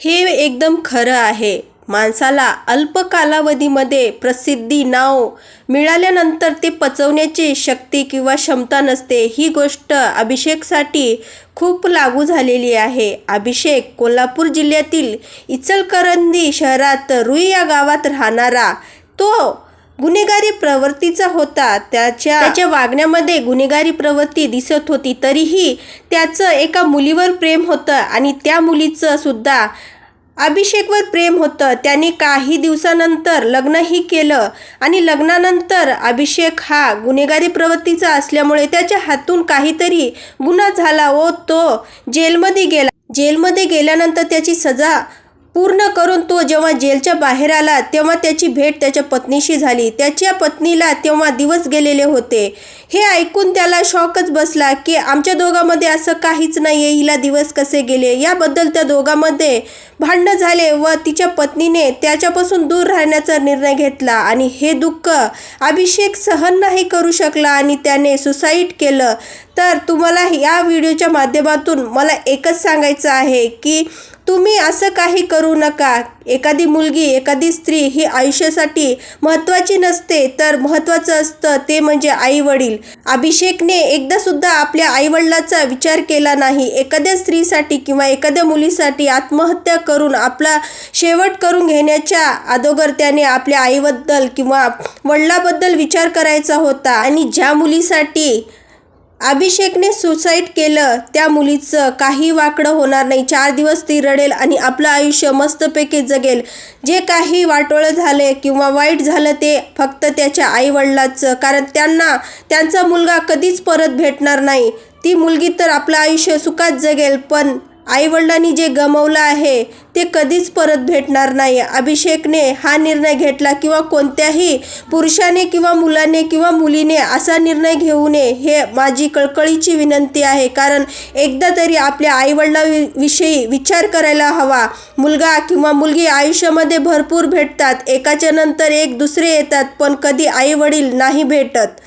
हे एकदम खरं आहे. माणसाला अल्प कालावधीमध्ये प्रसिद्धी नाव मिळाल्यानंतर ते पचवण्याची शक्ती किंवा क्षमता नसते. ही गोष्ट अभिषेकसाठी खूप लागू झालेली आहे. अभिषेक कोल्हापूर जिल्ह्यातील इचलकरंदी शहरात रुई या गावात राहणारा तो गुन्हेगारी प्रवृत्तीचा होता. त्याच्या त्याच्या वागण्यामध्ये गुन्हेगारी प्रवृत्ती दिसत होती. तरीही त्याचं एका मुलीवर प्रेम होतं आणि त्या मुलीचं सुद्धा अभिषेकवर प्रेम होतं. त्याने काही दिवसानंतर लग्नही केलं आणि लग्नानंतर अभिषेक हा गुन्हेगारी प्रवृत्तीचा असल्यामुळे त्याच्या हातून काहीतरी गुन्हा झाला व तो जेलमध्ये गेला. जेलमध्ये गेल्यानंतर त्याची सजा पूर्ण करून तो जेव्हा जेलच्या बाहेर आला तेव्हा त्याची भेट त्याच्या पत्नीशी झाली. त्याच्या पत्नीला तेव्हा दिवस गेलेले होते. हे ऐकून त्याला शॉकच बसला की आमच्या दोघांमध्ये असं काहीच नाही आहे हिला दिवस कसे गेले? याबद्दल त्या दोघांमध्ये भांडणं झाले व तिच्या पत्नीने त्याच्यापासून दूर राहण्याचा निर्णय घेतला आणि हे दुःख अभिषेक सहन नाही करू शकला आणि त्याने सुसाईड केलं. तर तुम्हाला या व्हिडिओच्या माध्यमातून मला एकच सांगायचं आहे की तुम्ही असं काही करू नका. एखादी मुलगी एखादी स्त्री ही आयुष्यासाठी महत्त्वाची नसते तर महत्त्वाचं असतं ते म्हणजे आईवडील. अभिषेकने एकदा सुद्धा आपल्या आईवडिलाचा विचार केला नाही. एखाद्या स्त्रीसाठी किंवा एखाद्या मुलीसाठी आत्महत्या करून आपला शेवट करून घेण्याच्या अगोदर त्याने आपल्या आईबद्दल किंवा वडिलाबद्दल विचार करायचा होता. आणि ज्या मुलीसाठी अभिषेकने सुसाईड केलं त्या मुलीचं. काही वाकडं होणार नाही. चार दिवस ती रडेल आणि आपलं आयुष्य मस्तपैकी जगेल. जे काही वाटोळं झाले किंवा वाईट झालं ते फक्त त्याच्या आईवडिलाचं. कारण त्यांना त्यांचा मुलगा कधीच परत भेटणार नाही. ती मुलगी तर आपलं आयुष्य सुखात जगेल पण आईवडिलांनी जे गमवलं आहे ते कधीच परत भेटणार नाही. अभिषेकने हा निर्णय घेतला किंवा कोणत्याही पुरुषाने किंवा मुलाने किंवा मुलीने असा निर्णय घेऊ नये हे माझी कळकळीची विनंती आहे. कारण एकदा तरी आपल्या आईवडिलाविषयी विचार करायला हवा. मुलगा किंवा मुलगी आयुष्यामध्ये भरपूर भेटतात एकाच्या नंतर एक दुसरे येतात पण कधी आईवडील नाही भेटत.